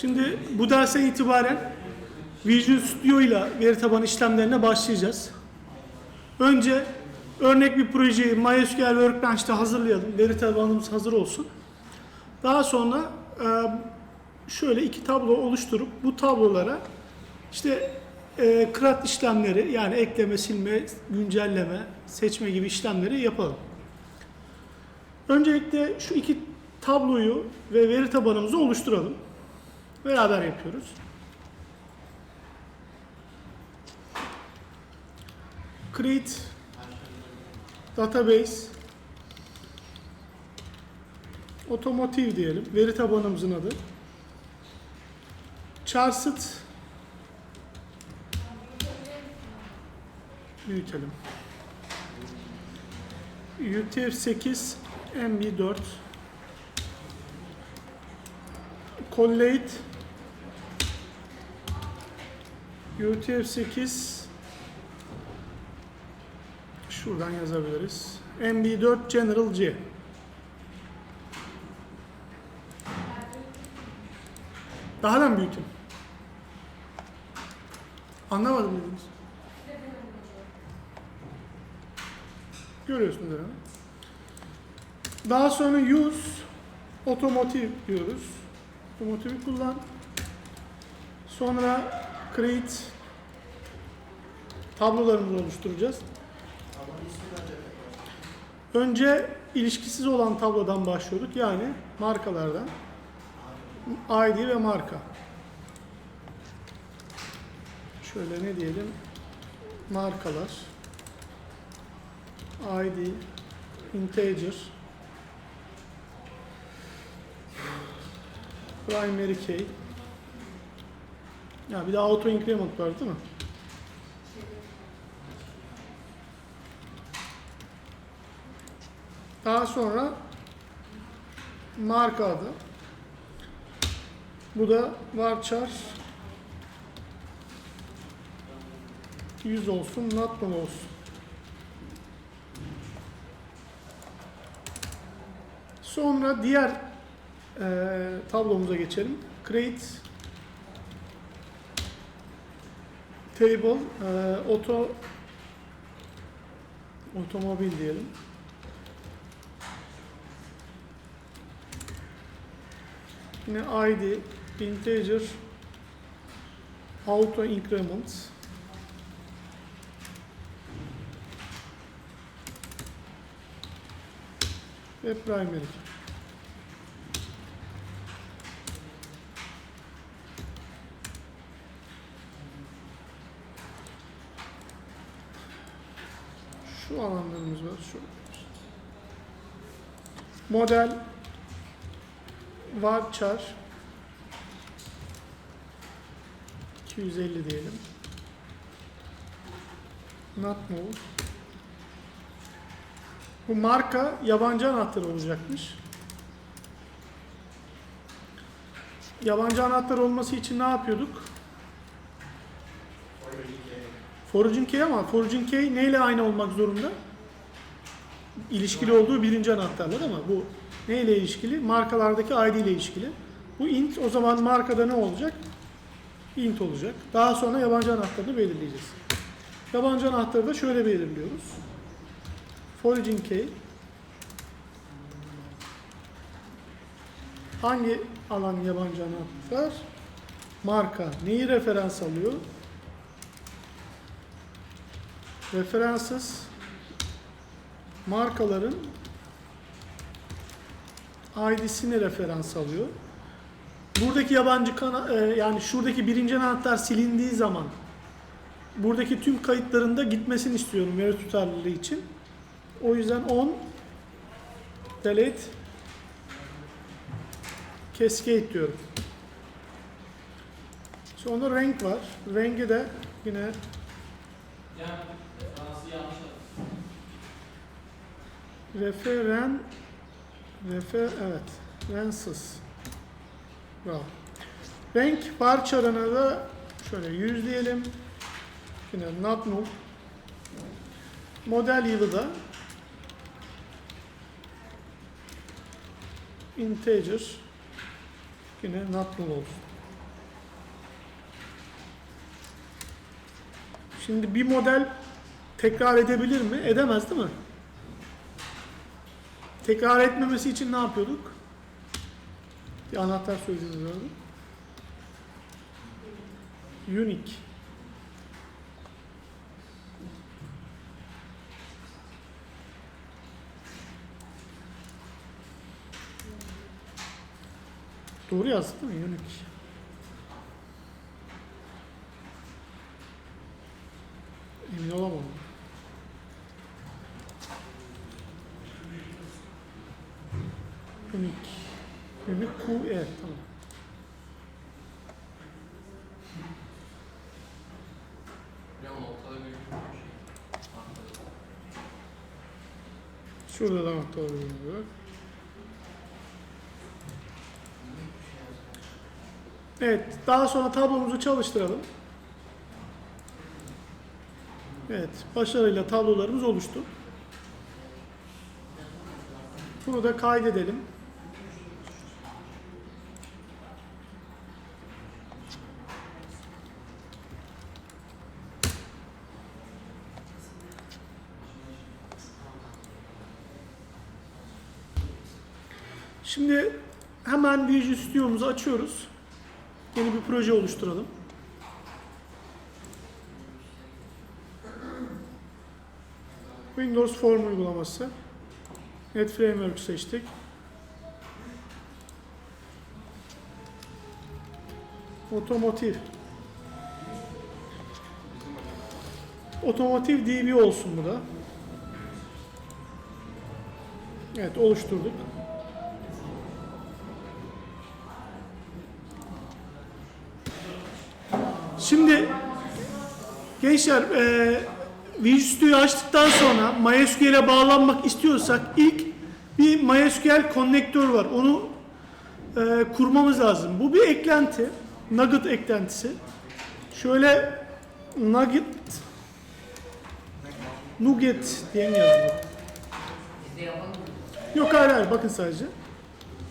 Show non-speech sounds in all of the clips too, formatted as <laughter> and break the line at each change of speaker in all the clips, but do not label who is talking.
Şimdi bu derse itibaren Visual Studio ile veri tabanı işlemlerine başlayacağız. Önce örnek bir projeyi MySQL Workbench'te hazırlayalım. Veri tabanımız hazır olsun. Daha sonra e, şöyle iki tablo oluşturup bu tablolara işte e, CRUD işlemleri yani ekleme, silme, güncelleme, seçme gibi işlemleri yapalım. Öncelikle şu iki tabloyu ve veri tabanımızı oluşturalım. Beraber yapıyoruz. Create database otomotiv diyelim. Veri tabanımızın adı. Charset büyütelim. UTF-8 MB4 Collate UTF-8 şuradan yazabiliriz. MB4 General C Daha da mı büyütün? Anlamadım dediniz. Görüyorsunuz herhalde. Daha sonra use otomotiv diyoruz. Otomotivi kullan. Sonra create tablolarımızı oluşturacağız. Önce ilişkisiz olan tablodan başlıyorduk. Yani markalardan. ID ve marka. Şöyle ne diyelim? Markalar. ID, integer, primary key. Ya bir de auto increment var değil mi? Daha sonra marka adı. Bu da varchar 100 olsun, not olsun. Sonra diğer e, tablomuza geçelim. Create table e, auto otomobil diyelim. Yine ID integer auto increment ve primary. Şu var. Şu. Model varchar 250 diyelim. Not null. Bu marka yabancı anahtar olacakmış. Yabancı anahtar olması için ne yapıyorduk? Foraging key ama foraging key neyle aynı olmak zorunda? İlişkili olduğu birinci anahtarla değil mi? Bu neyle ilişkili? Markalardaki ID ile ilişkili. Bu int o zaman markada ne olacak? int olacak. Daha sonra yabancı anahtarını belirleyeceğiz. Yabancı anahtarı da şöyle belirliyoruz. Foraging key hangi alan yabancı anahtar? Marka. Neyi referans alıyor? Referanssız markaların ID'sini referans alıyor. Buradaki yabancı kana, e, yani şuradaki birinci anahtar silindiği zaman buradaki tüm kayıtlarında gitmesini istiyorum veri tutarlılığı için. O yüzden on delete cascade diyorum. Sonra renk var. Rengi de yine
Yani
referen refer evet rensiz. Bravo. Renk parça da şöyle 100 diyelim. Yine not null. Model yılı da integer yine not null olsun. Şimdi bir model tekrar edebilir mi? Edemez değil mi? Tekrar etmemesi için ne yapıyorduk? Bir anahtar sözcüğünü gördüm. Unique. Doğru yazdık değil mi? Unique. Emin olamadım. 12. Büyük QE tamam. Şurada da nokta oluyor. Evet, daha sonra tablomuzu çalıştıralım. Evet, başarıyla tablolarımız oluştu. Bunu da kaydedelim. Şimdi hemen Visual Studio'muzu açıyoruz. Yeni bir proje oluşturalım. Windows Form uygulaması. Net Framework seçtik. Otomotiv. Otomotiv DB olsun bu da. Evet oluşturduk. Gençler e, Studio'yu açtıktan sonra MySQL'e bağlanmak istiyorsak ilk bir MySQL konnektör var. Onu e, kurmamız lazım. Bu bir eklenti. Nugget eklentisi. Şöyle Nugget Nugget diye mi yazılır? Yok hayır hayır bakın sadece.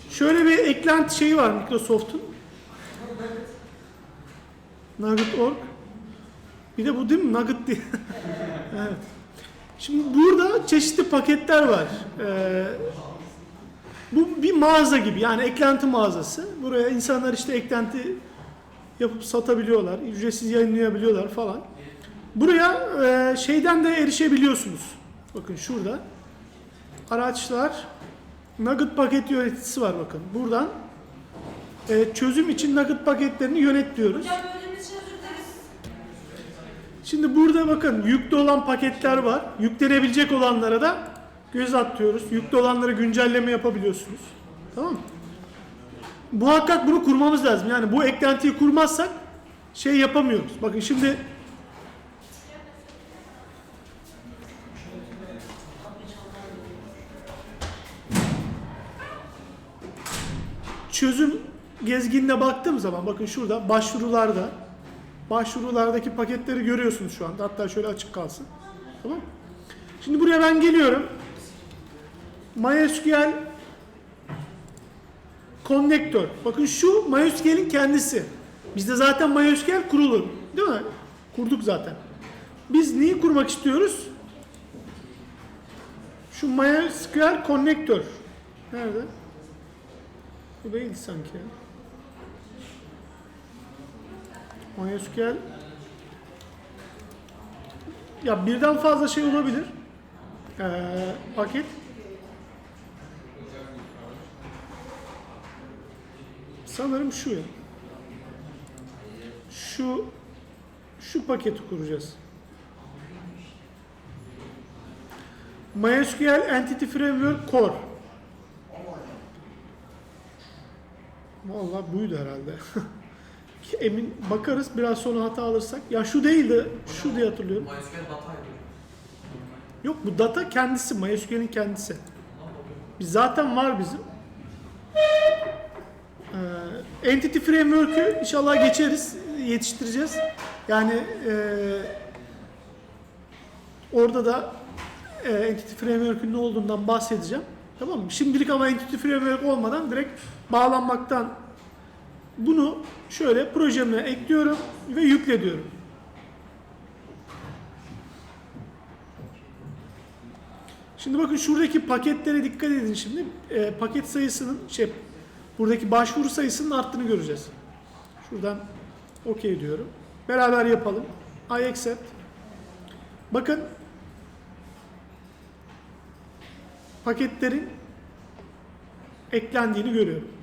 Şöyle bir eklenti şeyi var Microsoft'un. Nugget.org. Bir de bu değil mi? Nugget diye. <laughs> evet. Şimdi burada çeşitli paketler var. Ee, bu bir mağaza gibi yani eklenti mağazası. Buraya insanlar işte eklenti yapıp satabiliyorlar, ücretsiz yayınlayabiliyorlar falan. Buraya e, şeyden de erişebiliyorsunuz. Bakın şurada. Araçlar Nugget paket yöneticisi var bakın. Buradan e, çözüm için Nugget paketlerini yönet diyoruz.
Hocam
Şimdi burada bakın yüklü olan paketler var. Yüklenebilecek olanlara da göz atıyoruz. Yüklü olanlara güncelleme yapabiliyorsunuz. Tamam mı? Muhakkak bunu kurmamız lazım. Yani bu eklentiyi kurmazsak şey yapamıyoruz. Bakın şimdi çözüm gezginine baktığım zaman bakın şurada başvurularda başvurulardaki paketleri görüyorsunuz şu anda. Hatta şöyle açık kalsın. Tamam? Şimdi buraya ben geliyorum. MySQL Connector. Bakın şu MySQL'in kendisi. Bizde zaten MySQL kurulur. Değil mi? Kurduk zaten. Biz neyi kurmak istiyoruz? Şu MySQL Connector. Nerede? Bu değil sanki. ya. MySQL ya birden fazla şey olabilir. Ee, paket. Sanırım şu ya. Şu şu paketi kuracağız. MySQL Entity Framework Core. Vallahi buydu herhalde. <laughs> Emin bakarız biraz sonra hata alırsak. Ya şu değil de şu diye hatırlıyorum.
MySQL dataydı.
Yok bu data kendisi MySQL'in kendisi. Biz zaten var bizim. Ee, Entity Framework'ü inşallah geçeriz, yetiştireceğiz. Yani ee, orada da ee, Entity Framework'ün ne olduğundan bahsedeceğim. Tamam mı? Şimdilik ama Entity Framework olmadan direkt bağlanmaktan bunu şöyle projeme ekliyorum ve yükle diyorum. Şimdi bakın şuradaki paketlere dikkat edin şimdi. E, paket sayısının şey buradaki başvuru sayısının arttığını göreceğiz. Şuradan okey diyorum. Beraber yapalım. I accept. Bakın paketlerin eklendiğini görüyorum.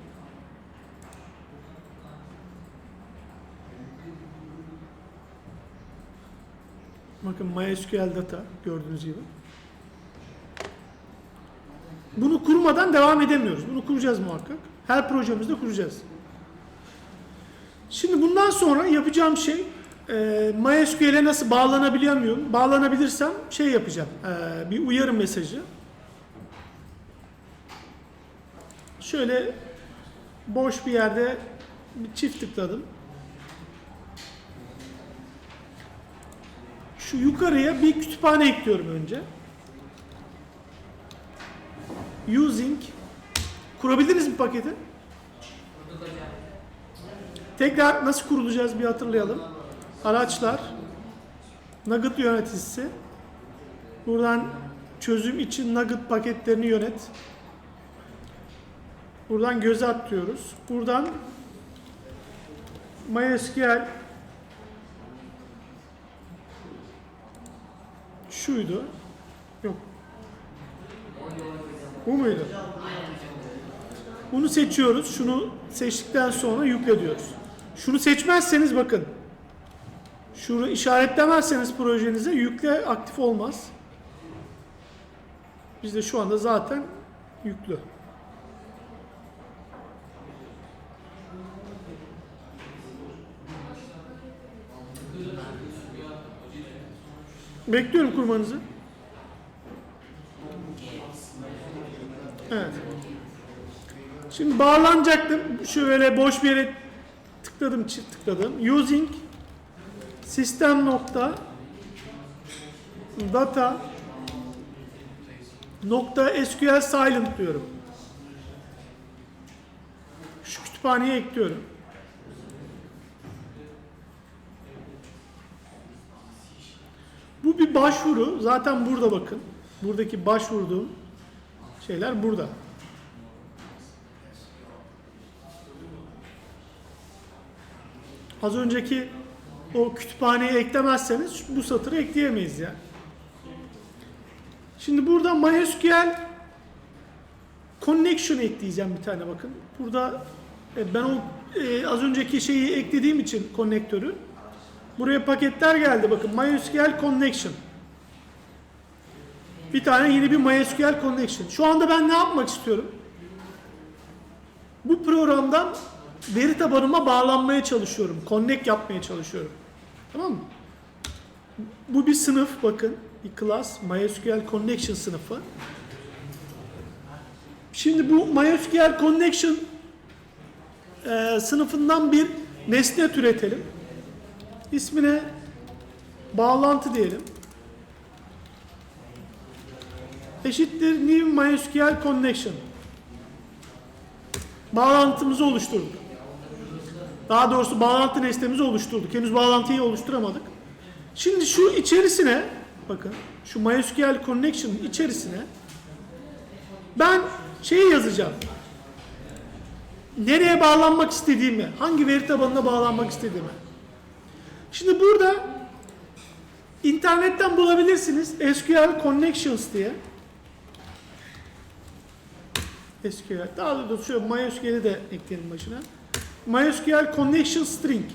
Bakın MySQL data gördüğünüz gibi. Bunu kurmadan devam edemiyoruz. Bunu kuracağız muhakkak. Her projemizde kuracağız. Şimdi bundan sonra yapacağım şey e, MySQL'e nasıl bağlanabiliyor muyum? Bağlanabilirsem şey yapacağım. e, bir uyarı mesajı. Şöyle boş bir yerde bir çift tıkladım. Şu yukarıya bir kütüphane ekliyorum önce. Using kurabildiniz mi paketi? Tekrar nasıl kurulacağız bir hatırlayalım. Araçlar, Nugget yöneticisi. Buradan çözüm için Nugget paketlerini yönet. Buradan göze at diyoruz. Buradan MySQL şuydu. Yok. Bu muydu? Bunu seçiyoruz. Şunu seçtikten sonra yükle diyoruz. Şunu seçmezseniz bakın. Şunu işaretlemezseniz projenize yükle aktif olmaz. Bizde şu anda zaten yüklü. Bekliyorum kurmanızı. Evet. Şimdi bağlanacaktım. Şöyle boş bir yere tıkladım, çift tıkladım. Using sistem nokta data nokta SQL silent diyorum. Şu kütüphaneye ekliyorum. Başvuru. Zaten burada bakın. Buradaki başvurduğum şeyler burada. Az önceki o kütüphaneye eklemezseniz bu satırı ekleyemeyiz ya. Şimdi burada MySQL connection ekleyeceğim bir tane bakın. Burada e, ben o e, az önceki şeyi eklediğim için konnektörü buraya paketler geldi bakın MySQL connection. Bir tane yeni bir MySQL connection. Şu anda ben ne yapmak istiyorum? Bu programdan veri tabanıma bağlanmaya çalışıyorum. Connect yapmaya çalışıyorum. Tamam mı? Bu bir sınıf bakın. Bir class MySQL Connection sınıfı. Şimdi bu MySQL Connection e, sınıfından bir nesne türetelim. İsmine bağlantı diyelim. Eşittir new MySQL Connection. Bağlantımızı oluşturduk. Daha doğrusu bağlantı nesnemizi oluşturduk. Henüz bağlantıyı oluşturamadık. Şimdi şu içerisine bakın şu MySQL Connection içerisine ben şeyi yazacağım. Nereye bağlanmak istediğimi, hangi veri tabanına bağlanmak istediğimi. Şimdi burada internetten bulabilirsiniz SQL Connections diye. SQL. Daha doğrusu şöyle MySQL'i de ekleyelim başına. MySQL Connection String.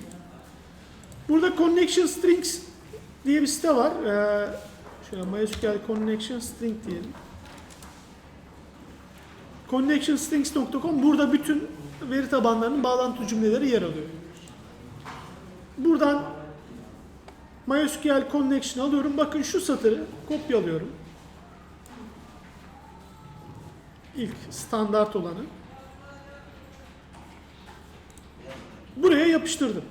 Burada Connection Strings diye bir site var. Ee, şöyle MySQL Connection String diyelim. connectionstrings.com burada bütün veri tabanlarının bağlantı cümleleri yer alıyor. Buradan MySQL Connection alıyorum. Bakın şu satırı kopyalıyorum. İlk standart olanı. Buraya yapıştırdım.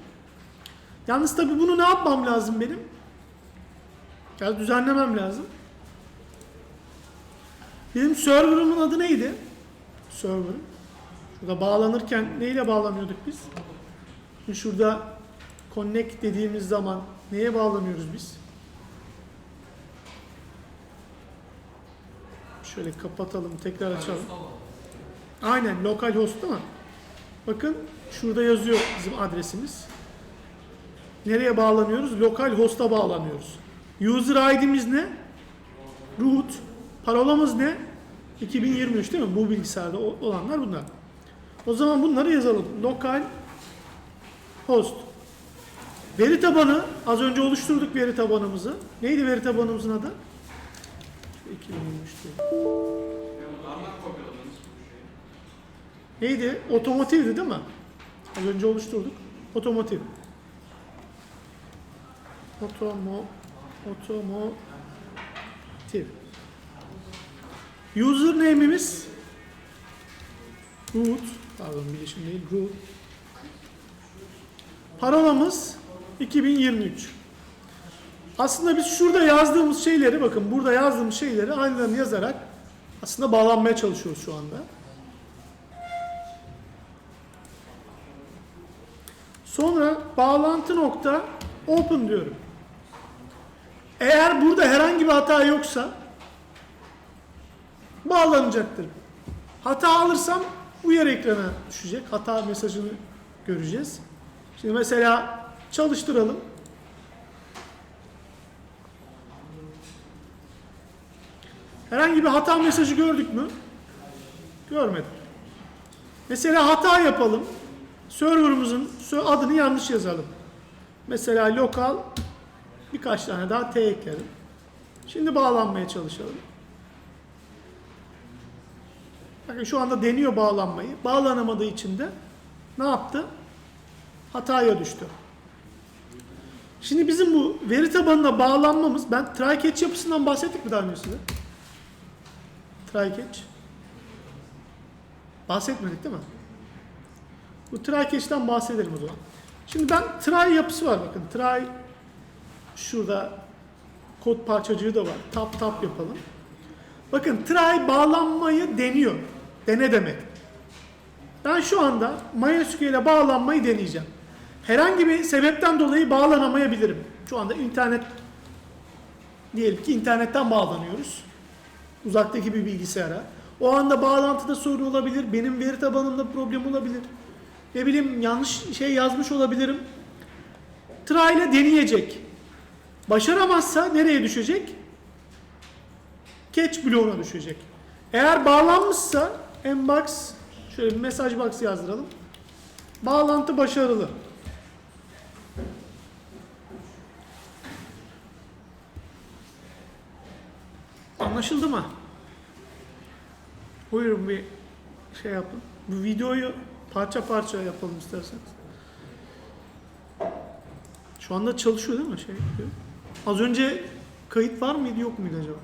Yalnız tabi bunu ne yapmam lazım benim? Biraz düzenlemem lazım. Benim server'ımın adı neydi? Server'ım. Şurada bağlanırken neyle bağlanıyorduk biz? Şimdi şurada connect dediğimiz zaman neye bağlanıyoruz biz? Şöyle kapatalım, tekrar açalım. Aynen lokal host değil mi? Bakın şurada yazıyor bizim adresimiz. Nereye bağlanıyoruz? Lokal host'a bağlanıyoruz. User ID'miz ne? Root. Parolamız ne? 2023 değil mi? Bu bilgisayarda olanlar bunlar. O zaman bunları yazalım. Lokal host. Veri tabanı az önce oluşturduk veri tabanımızı. Neydi veri tabanımızın adı? 2023 değil. Neydi? Otomotivdi değil mi? Az önce oluşturduk. Otomotiv. Otomo otomotiv. Username'imiz root, pardon bilişim değil, root. Parolamız 2023. Aslında biz şurada yazdığımız şeyleri, bakın burada yazdığımız şeyleri aynen yazarak aslında bağlanmaya çalışıyoruz şu anda. Sonra bağlantı nokta open diyorum. Eğer burada herhangi bir hata yoksa bağlanacaktır. Hata alırsam uyarı ekrana düşecek. Hata mesajını göreceğiz. Şimdi mesela çalıştıralım. Herhangi bir hata mesajı gördük mü? Görmedik. Mesela hata yapalım. Server'ımızın adını yanlış yazalım. Mesela lokal birkaç tane daha T ekledim. Şimdi bağlanmaya çalışalım. Bakın şu anda deniyor bağlanmayı. Bağlanamadığı için de ne yaptı? Hataya düştü. Şimdi bizim bu veri tabanına bağlanmamız, ben try catch yapısından bahsettik mi daha öncesinde? Try catch. Bahsetmedik değil mi? Bu try catch'ten bahsedelim o zaman. Şimdi ben try yapısı var bakın. Try şurada kod parçacığı da var. Tap tap yapalım. Bakın try bağlanmayı deniyor. Dene demek. Ben şu anda MySQL'e bağlanmayı deneyeceğim. Herhangi bir sebepten dolayı bağlanamayabilirim. Şu anda internet diyelim ki internetten bağlanıyoruz. Uzaktaki bir bilgisayara. O anda bağlantıda sorun olabilir. Benim veri tabanımda problem olabilir. Ne bileyim yanlış şey yazmış olabilirim. Try ile deneyecek. Başaramazsa nereye düşecek? Catch bloğuna düşecek. Eğer bağlanmışsa inbox şöyle bir mesaj box yazdıralım. Bağlantı başarılı. Anlaşıldı mı? Buyurun bir şey yapın. Bu videoyu parça parça yapalım isterseniz. Şu anda çalışıyor değil mi şey? Az önce kayıt var mıydı yok muydu acaba?